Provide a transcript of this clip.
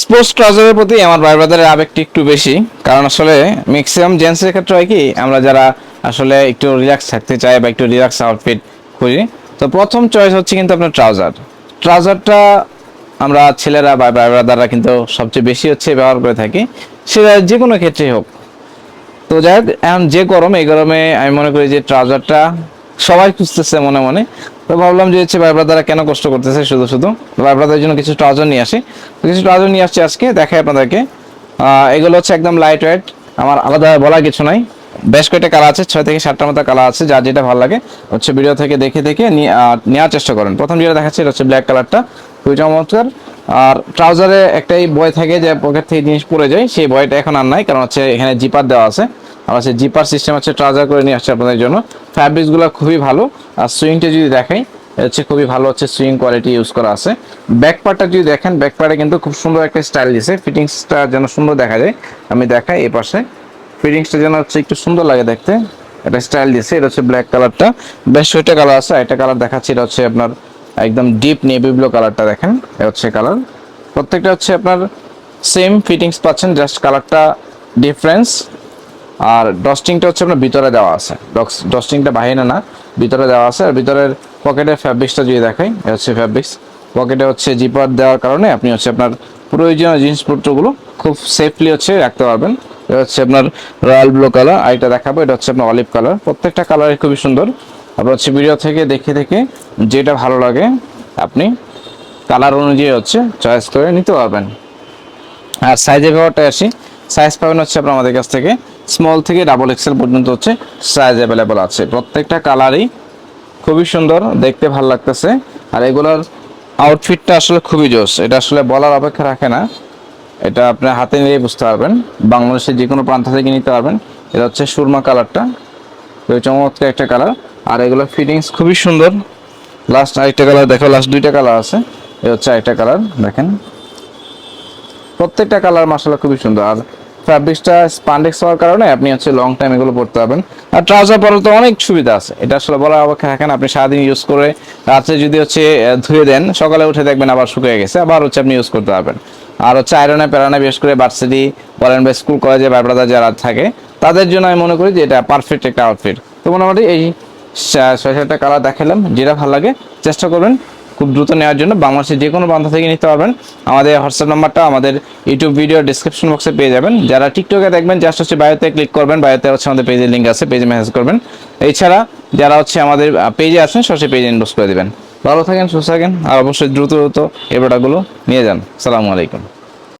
Sports ট্রাউজারের প্রতি আমার ভাই ব্রাদারের আবেগটি একটু বেশি। কারণ আসলে ম্যাক্সিমাম জেন্টসের ক্ষেত্রে হয় কি, আমরা যারা আসলে একটু রিল্যাক্স থাকতে চাই বা একটু রিল্যাক্স আউটফিট খুঁজি, তো প্রথম চয়েস হচ্ছে কিন্তু আপনার ট্রাউজার ট্রাউজারটা আমরা ছেলেরা বা ভাই ব্রাদাররা কিন্তু সবচেয়ে বেশি হচ্ছে ব্যবহার করে থাকি, সেটা যে কোনো ক্ষেত্রেই হোক। তো যাই হোক, এখন যে গরম, এই গরমে আমি মনে করি যে ট্রাউজারটা সবাই খুঁজতেছে মনে মনে। তো ভাবলাম যে হচ্ছে ভাই ব্রাদাররা কেন কষ্ট করতেছে শুধু শুধু। ভাই ব্রাদারের জন্য কিছু ট্রাউজার নিয়ে আসি। কিছু ট্রাউজার নিয়ে আসছি আজকে, দেখাই আপনাদেরকে। এগুলো হচ্ছে একদম লাইট ওয়েট আমার আলাদা বলার কিছু নাই। বেশ কয়েকটা কালার আছে, ছয় থেকে সাতটার মতো কালার আছে, যার যেটা ভালো লাগে। হচ্ছে ভিডিও থেকে দেখে দেখে নেওয়ার চেষ্টা করেন। প্রথম যেটা দেখাচ্ছে, এটা হচ্ছে ব্ল্যাক কালারটা খুবই চমৎকার। আর ট্রাউজারে একটাই বয় থাকে যে পকেট থেকে জিনিস পড়ে যায়, সেই বয়টা এখন আর নাই, কারণ হচ্ছে এখানে জিপার দেওয়া আছে। আর হচ্ছে জিপার সিস্টেম হচ্ছে ট্রাউজার করে নিয়ে আসছে আপনাদের জন্য। ফ্যাব্রিক্সগুলো খুবই ভালো। আর সুইংটা যদি দেখাই হচ্ছে খুবই ভালো হচ্ছে সুইং কোয়ালিটি ইউজ করা আছে। ব্যাক পার্টটা যদি দেখেন ব্যাক পার্টে কিন্তু খুব সুন্দর একটা স্টাইল দিছে। ফিটিংসটা যেন সুন্দর দেখা যায়, আমি দেখাই এই পাশে। ফিটিংসটা যেন হচ্ছে একটু সুন্দর লাগে দেখতে এটা স্টাইল দিয়েছে এটা হচ্ছে ব্ল্যাক কালারটা বেশ ছয়টা কালার আছে একটা কালার দেখাচ্ছি, এটা হচ্ছে আপনার একদম ডিপ নেভি ব্লু কালারটা দেখেন, এটা হচ্ছে কালার প্রত্যেকটা হচ্ছে আপনার সেম ফিটিংস পাচ্ছেন জাস্ট কালারটা ডিফারেন্স আর ডস্টিংটা হচ্ছে আপনার ভিতরে দেওয়া আছে। ডস্টিংটা বাহিরে না, ভিতরে দেওয়া আছে। আর ভিতরের পকেটের ফ্যাব্রিক্সটা যদি দেখাই হচ্ছে ফ্যাব্রিক্স পকেটে হচ্ছে জিপার দেওয়ার কারণে আপনি হচ্ছে আপনার প্রয়োজনীয় জিনিসপত্রগুলো খুব সেফলি হচ্ছে রাখতে পারবেন। এটা হচ্ছে আপনার রয়্যাল ব্লু কালার আর এটা দেখাবো, এটা হচ্ছে আপনার অলিভ কালার প্রত্যেকটা কালারই খুবই সুন্দর। আপনার হচ্ছে ভিডিও থেকে দেখে দেখে যেটা ভালো লাগে, আপনি কালার অনুযায়ী হচ্ছে চয়েস করে নিতে পারবেন। আর সাইজের ব্যাপারটা আসি। সাইজ পাবেন হচ্ছে আপনার আমাদের কাছ থেকে। স্মল থেকে ডাবল এক্সেল পর্যন্ত হচ্ছে সাইজ অ্যাভেলেবল আছে। প্রত্যেকটা কালারই খুবই সুন্দর, দেখতে ভালো লাগতেছে। আর এগুলোর আউটফিটটা আসলে খুবই জোস। এটা আসলে বলার অপেক্ষা রাখে না। এটা আপনার হাতে নিয়ে বুঝতে পারবেন। বাংলাদেশের যে কোনো প্রান্ত থেকে নিতে পারবেন। এটা হচ্ছে সুরমা কালারটা চমৎকার একটা কালার আর এগুলো ফিটিংস খুবই সুন্দর। লাস্ট আরেকটা কালার দেখো লাস্ট দুইটা কালার আছে। এ হচ্ছে আরেকটা কালার দেখেন। প্রত্যেকটা কালার মাসালা খুবই সুন্দর। আর ফ্যাব্রিক্সটা স্পান্ডেক্স হওয়ার কারণে আপনি হচ্ছে লং টাইম এগুলো পড়তে পারবেন। আর ট্রাউজার পরে তো অনেক সুবিধা আছে। এটা আসলে বলার অপেক্ষা রাখেন, আপনি সারাদিন ইউজ করে রাত্রে যদি হচ্ছে ধুয়ে দেন, সকালে উঠে দেখবেন আবার শুকিয়ে গেছে, আবার হচ্ছে আপনি ইউজ করতে পারবেন। আর হচ্ছে আয়রনে প্যারানে বিশেষ করে ভার্সিটি বলেন বা স্কুল কলেজে বা ব্রাদার যারা থাকে, তাদের জন্য আমি মনে করি যে এটা পারফেক্ট একটা আউটফিট তো মোটামুটি এই ছয় সাতটা কালার দেখালাম, যেটা ভালো লাগে, চেষ্টা করবেন খুব দ্রুত নেওয়ার জন্য বাংলাদেশের যে কোনো বান্ধব থেকে নিতে পারবেন। আমাদের হোয়াটসঅ্যাপ নাম্বারটা আমাদের ইউটিউব ভিডিও ডিসক্রিপশন বক্সে পেয়ে যাবেন। যারা টিকটকে দেখবেন জাস্ট হচ্ছে বায়োতে ক্লিক করবেন। বায়োতে হচ্ছে আমাদের পেজের লিঙ্ক আছে পেজে মেসেজ করবেন। এছাড়া যারা হচ্ছে আমাদের পেজে আছেন, সরাসরি পেজে ইনবক্স করে দেবেন। ভালো থাকেন, সুস্থ থাকেন, আর অবশ্যই দ্রুত দ্রুত এই প্রোডাক্টগুলো নিয়ে যান। সালামু আলাইকুম।